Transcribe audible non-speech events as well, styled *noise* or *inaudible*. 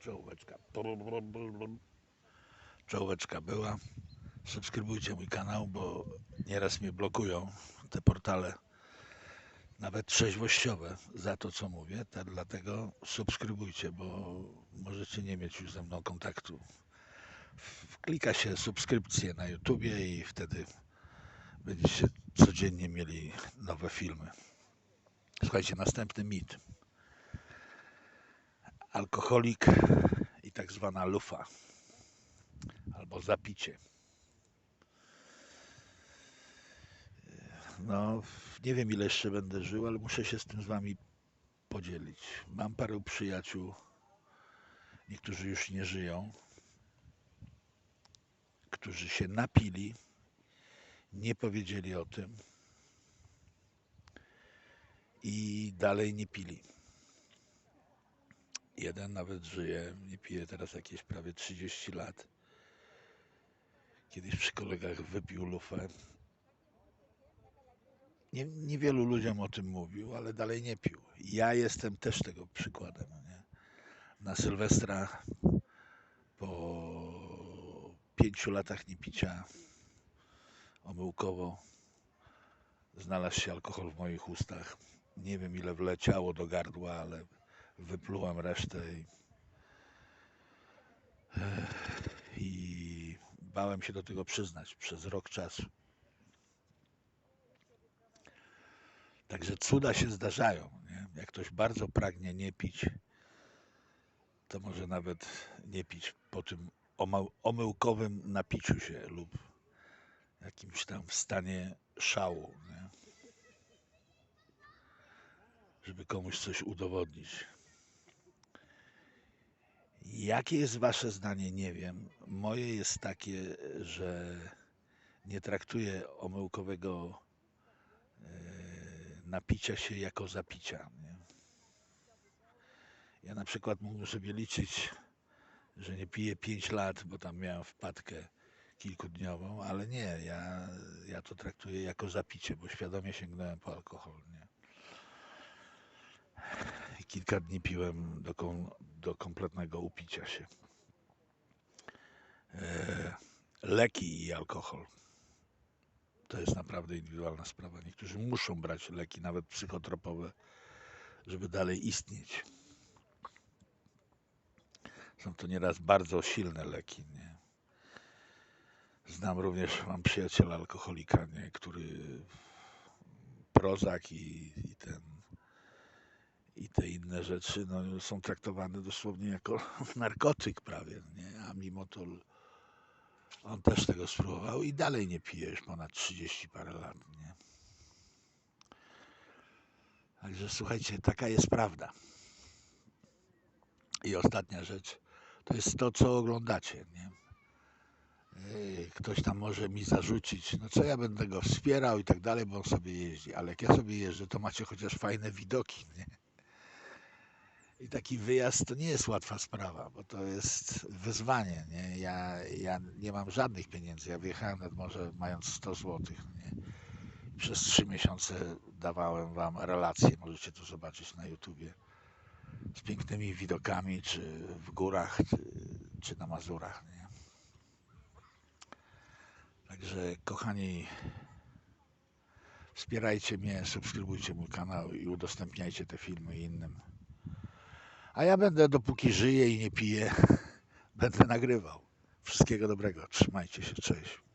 Czołóweczka. Czołóweczka była. Subskrybujcie mój kanał, bo nieraz mnie blokują te portale, nawet trzeźwościowe, za to co mówię. Dlatego subskrybujcie, bo możecie nie mieć już ze mną kontaktu. Klika się subskrypcję na YouTubie i wtedy będziecie codziennie mieli nowe filmy. Słuchajcie, następny mit. Alkoholik i tak zwana lufa albo zapicie. No, nie wiem ile jeszcze będę żył, ale muszę się z tym z wami podzielić. Mam parę przyjaciół, niektórzy już nie żyją, którzy się napili, nie powiedzieli o tym i dalej nie pili. Jeden nawet żyje, nie pije teraz jakieś prawie 30 lat. Kiedyś przy kolegach wypił lufę. Nie, niewielu ludziom o tym mówił, ale dalej nie pił. Ja jestem też tego przykładem. Nie? Na Sylwestra po pięciu latach niepicia omyłkowo znalazł się alkohol w moich ustach. Nie wiem ile wleciało do gardła, ale wyplułem resztę i, i bałem się do tego przyznać przez rok czasu. Także cuda się zdarzają. Nie? Jak ktoś bardzo pragnie nie pić, to może nawet nie pić po tym omył- omyłkowym napiciu się lub jakimś tam w stanie szału, nie? żeby komuś coś udowodnić. Jakie jest Wasze zdanie, nie wiem. Moje jest takie, że nie traktuję omyłkowego e, napicia się jako zapicia. Nie? Ja na przykład mógłbym sobie liczyć, że nie piję 5 lat, bo tam miałem wpadkę kilkudniową, ale nie, ja, ja to traktuję jako zapicie, bo świadomie sięgnąłem po alkohol. Nie? Kilka dni piłem do kompletnego upicia się. E, leki i alkohol. To jest naprawdę indywidualna sprawa. Niektórzy muszą brać leki, nawet psychotropowe, żeby dalej istnieć. Są to nieraz bardzo silne leki. Nie? Znam również, mam przyjaciela alkoholika, nie? który prozak i, i ten i te inne rzeczy no, są traktowane dosłownie jako *laughs* narkotyk prawie, nie? a mimo to on też tego spróbował i dalej nie pije już ponad 30 parę lat. Nie? Także słuchajcie, taka jest prawda. I ostatnia rzecz, to jest to, co oglądacie. Nie? Ktoś tam może mi zarzucić, no co ja będę go wspierał i tak dalej, bo on sobie jeździ, ale jak ja sobie jeżdżę, to macie chociaż fajne widoki. Nie? I taki wyjazd to nie jest łatwa sprawa, bo to jest wyzwanie. Nie? Ja, ja nie mam żadnych pieniędzy. Ja wyjechałem nad morze mając 100 zł. Nie? Przez trzy miesiące dawałem wam relacje, możecie to zobaczyć na YouTubie, z pięknymi widokami, czy w górach, czy, czy na Mazurach. Nie? Także kochani, wspierajcie mnie, subskrybujcie mój kanał i udostępniajcie te filmy innym. A ja będę, dopóki żyję i nie piję, *laughs* będę nagrywał. Wszystkiego dobrego. Trzymajcie się. Cześć.